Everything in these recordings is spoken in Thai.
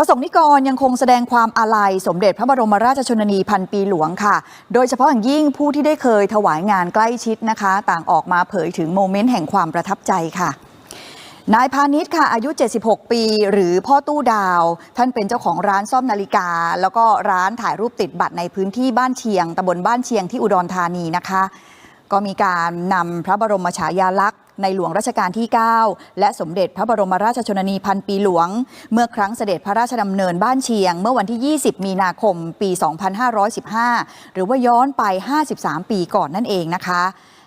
พระสงฆ์นิกรยังคงแสดงความอาลัย สมเด็จพระบรมราชชนนีพันปีหลวงค่ะ โดยเฉพาะอย่างยิ่งผู้ที่ได้เคยถวายงานใกล้ชิดนะคะ ต่างออกมาเผยถึงโมเมนต์แห่งความประทับใจค่ะนายพาณิชย์ค่ะอายุ 76 ปี หรือพ่อตู้ดาว ท่านเป็นเจ้าของร้านซ่อมนาฬิกา แล้วก็ร้านถ่ายรูปติดบัตรในพื้นที่บ้านเชียงตำบลบ้านเชียงที่อุดรธานีนะคะ ก็มีการนำพระบรมฉายาลักษณ์ ในหลวงรัชกาลที่ 9 และสมเด็จพระบรมราชชนนีพันปีหลวง เมื่อครั้งเสด็จพระราชดำเนินบ้านเชียง เมื่อวันที่ 20 มีนาคม ปี 2515 หรือว่าย้อนไป 53 ปีก่อนนั่นเองนะคะ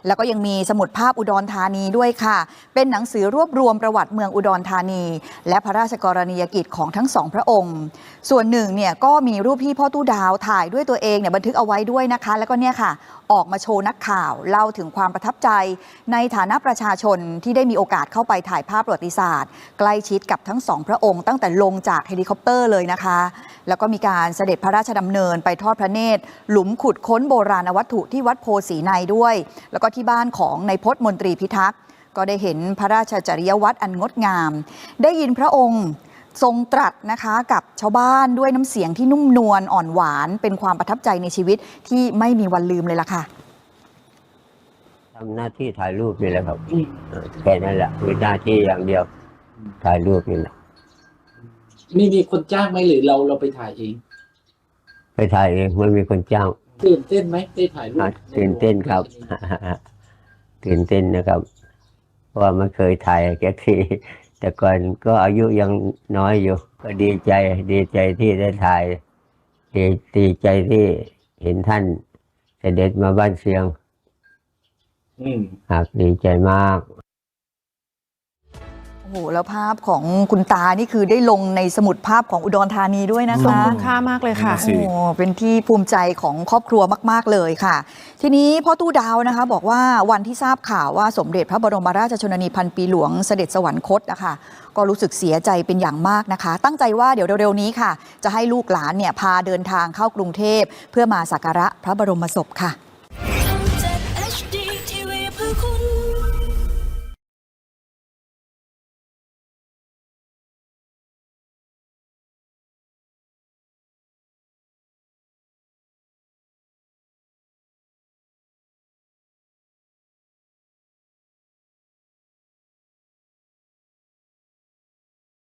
แล้วก็ยังมีสมุดภาพอุดรธานีด้วยค่ะ เป็นหนังสือรวบรวมประวัติเมืองอุดรธานี และพระราชกรณียกิจของทั้งสองพระองค์ ส่วนหนึ่งเนี่ยก็มีรูปพี่พ่อตู้ดาวถ่ายด้วยตัวเองเนี่ยบันทึกเอาไว้ด้วยนะคะ แล้วก็เนี่ยค่ะ ออกมาโชว์นักข่าวเล่าถึงความประทับใจ ในฐานะประชาชนที่ได้มีโอกาสเข้าไปถ่ายภาพประวัติศาสตร์ ใกล้ชิดกับทั้งสองพระองค์ ตั้งแต่ลงจากเฮลิคอปเตอร์เลยนะคะ แล้วก็มีการเสด็จพระราชดำเนินไปทอดพระเนตร หลุมขุดค้นโบราณวัตถุที่วัดโพสีในด้วย แล้วก็ที่บ้านของในายพจน์มนตรีพิทักษ์ ก็ได้เห็นพระราชจริยวัตรอันงดงาม ได้ยินพระองค์ทรงตรัสนะคะกับชาวบ้านด้วยน้ำเสียงที่นุ่มนวลอ่อนหวาน เป็นความประทับใจในชีวิตที่ไม่มีวันลืมเลยล่ะค่ะทำหน้าที่ถ่ายรูปนี่แหละครับเออแค่นั้นแหละมีหน้าที่อย่างเดียวถ่ายรูปนี่แหละมีมีคนจ้างไหมหรือเราเราไปถ่ายเอง ไปถ่ายเองไม่มีคนจ้าง ตื่นเต้นไหมได้ถ่ายรูปอะตื่นเต้นครับตื่นเต้นนะครับเพราะว่าไม่เคยถ่ายแค่ทีแต่ก่อนก็อายุยังน้อยอยู่ ก็ดีใจดีใจที่ได้ถ่ายดีดีใจที่เห็นท่านเสด็จมาบ้านเชียง อืมหากดีใจมาก โอ้โหแล้วภาพของคุณตานี่คือได้ลงในสมุดภาพของอุดรธานีด้วยนะทรงคะ คุณค่ามากเลยค่ะ โอ้เป็นที่ภูมิใจของครอบครัวมาก ๆ เลยค่ะ ทีนี้พ่อตู้ดาวนะคะ บอกว่าวันที่ทราบข่าวว่าสมเด็จพระบรมราชชนนีพันปีหลวงเสด็จสวรรคตนะคะก็รู้สึกเสียใจเป็นอย่างมากนะคะ ตั้งใจว่าเดี๋ยวเร็ว ๆ นี้ค่ะ จะให้ลูกหลานเนี่ยพาเดินทางเข้ากรุงเทพ เพื่อมาสักการะพระบรมศพค่ะ